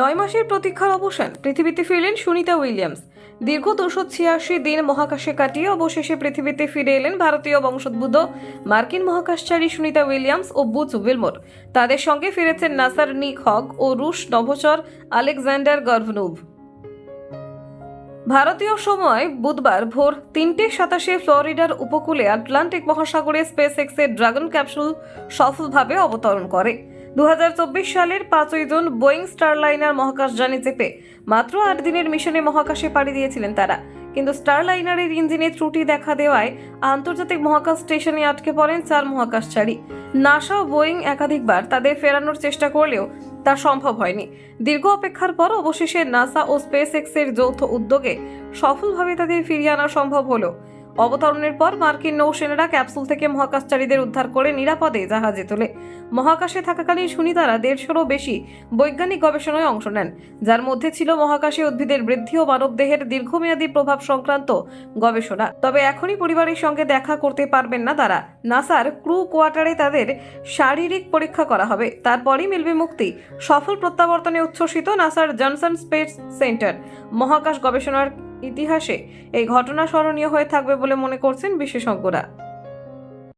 নয় মাসের প্রতীক্ষার অবসান। পৃথিবীতে ফিরলেন সুনিতা উইলিয়ামস। দীর্ঘ দুশো ছিয়াশি দিন মহাকাশে কাটিয়ে অবশেষে পৃথিবীতে ফিরে এলেন ভারতীয় বংশোদ্ভূত মার্কিন মহাকাশচারী সুনিতা উইলিয়ামস ও বুচ উইলমোর। তাদের সঙ্গে ফিরেছেন নাসার নিক হগ ও রুশ নভোচর আলেকজান্ডার গর্ভনুভ ভারতীয় সময় বুধবার ভোর তিনটে সাতাশে ফ্লোরিডার উপকূলে আটলান্টিক মহাসাগরে স্পেস এক্সের ড্রাগন ক্যাপসুল সফলভাবে অবতরণ করে। দু সালের পাঁচই জুন বোয়িং স্টারলাইনার মহাকাশযানে চেপে মাত্র আট দিনের মিশনে মহাকাশে পাড়ি দিয়েছিলেন তারা। কিন্তু স্টারলাইনারের ইঞ্জিনে ত্রুটি দেখা দেওয়ায় আন্তর্জাতিক মহাকাশ স্টেশনে আটকে পড়েন চার মহাকাশচারী। নাসা ও বোয়িং একাধিকবার তাদের ফেরানোর চেষ্টা করলেও তা সম্ভব হয়নি। দীর্ঘ অপেক্ষার পর অবশেষে নাসা ও স্পেস এক্সের যৌথ উদ্যোগে সফলভাবে তাদের ফিরিয়ে আনা সম্ভব হলো। অবতরণের পর মার্কিন নৌসেনারা ক্যাপসুল থেকে মহাকাশচারীদের উদ্ধার করে নিরাপদে জাহাজে তোলে। মহাকাশে থাকাকালীন সুনিতারা দেড়শোরও বেশি বৈজ্ঞানিক গবেষণায় অংশ নেন, যার মধ্যে ছিল মহাকাশে উদ্ভিদের বৃদ্ধি ও মানবদেহের দীর্ঘমেয়াদী প্রভাব সংক্রান্ত গবেষণা। তবে এখনই পরিবারের সঙ্গে দেখা করতে পারবেন না তারা। নাসার ক্রু কোয়ার্টারে তাদের শারীরিক পরীক্ষা করা হবে। তারপরই মিলবে মুক্তি। সফল প্রত্যাবর্তনে উচ্ছ্বসিত নাসার জনসন স্পেস সেন্টার। মহাকাশ গবেষণার ইতিহাসে এই ঘটনা স্মরণীয় হয়ে থাকবে বলে মনে করছেন বিশেষজ্ঞরা।